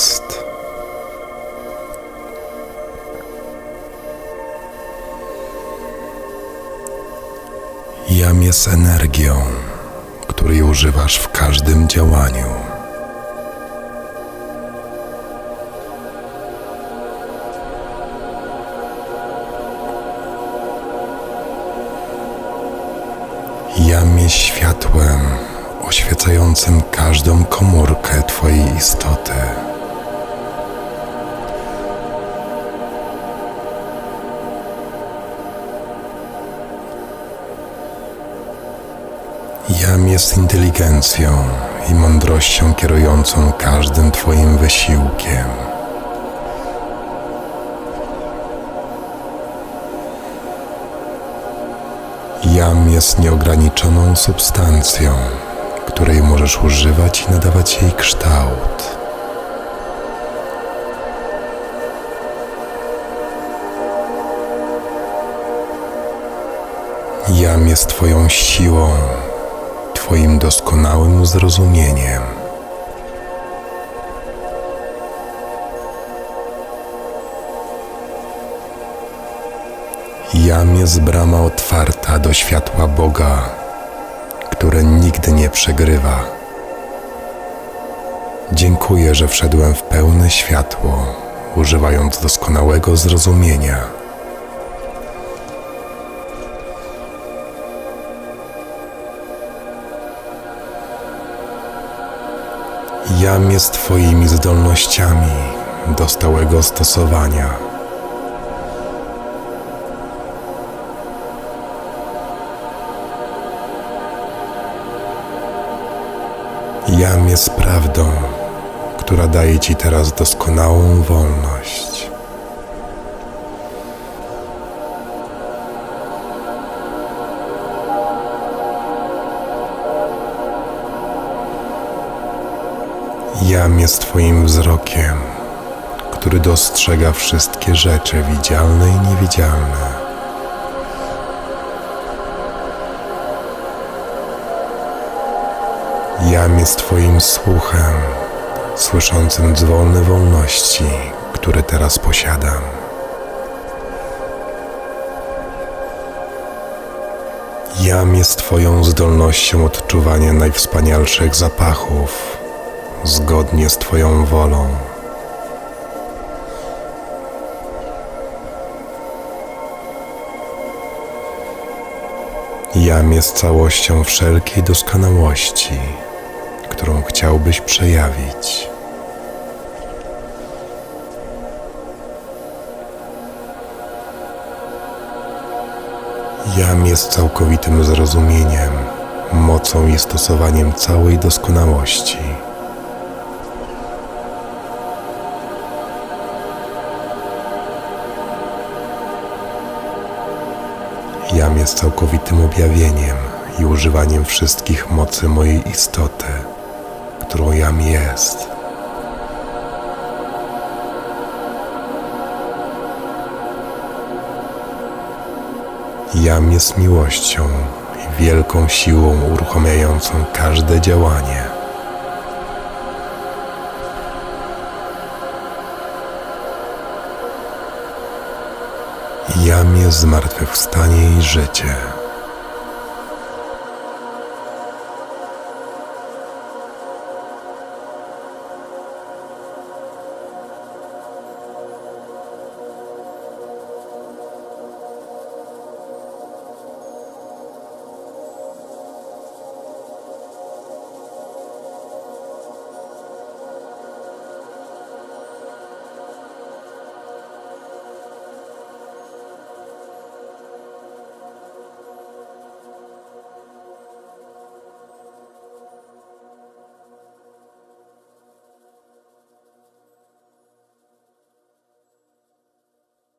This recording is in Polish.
jest. Jam jest energią, której używasz w każdym działaniu. Jam jest światłem oświecającym każdą komórkę Twojej istoty. Jam jest inteligencją i mądrością kierującą każdym Twoim wysiłkiem. Jam jest nieograniczoną substancją, której możesz używać i nadawać jej kształt. Jam jest Twoją siłą, Twoim doskonałym zrozumieniem. Jam jest brama otwarta do światła Boga, które nigdy nie przegrywa. Dziękuję, że wszedłem w pełne światło, używając doskonałego zrozumienia. Jam jest Twoimi zdolnościami do stałego stosowania. Jam jest prawdą, która daje Ci teraz doskonałą wolność. Jam jest Twoim wzrokiem, który dostrzega wszystkie rzeczy widzialne i niewidzialne. Jam jest Twoim słuchem, słyszącym dzwony wolności, które teraz posiadam. Jam jest Twoją zdolnością odczuwania najwspanialszych zapachów, zgodnie z Twoją wolą. Jam jest całością wszelkiej doskonałości, którą chciałbyś przejawić. Jam jest całkowitym zrozumieniem, mocą i stosowaniem całej doskonałości. Jam jest całkowitym objawieniem i używaniem wszystkich mocy mojej istoty, którą Jam jest. Jam jest miłością i wielką siłą uruchamiającą każde działanie. Jam jest zmartwychwstanie i życie.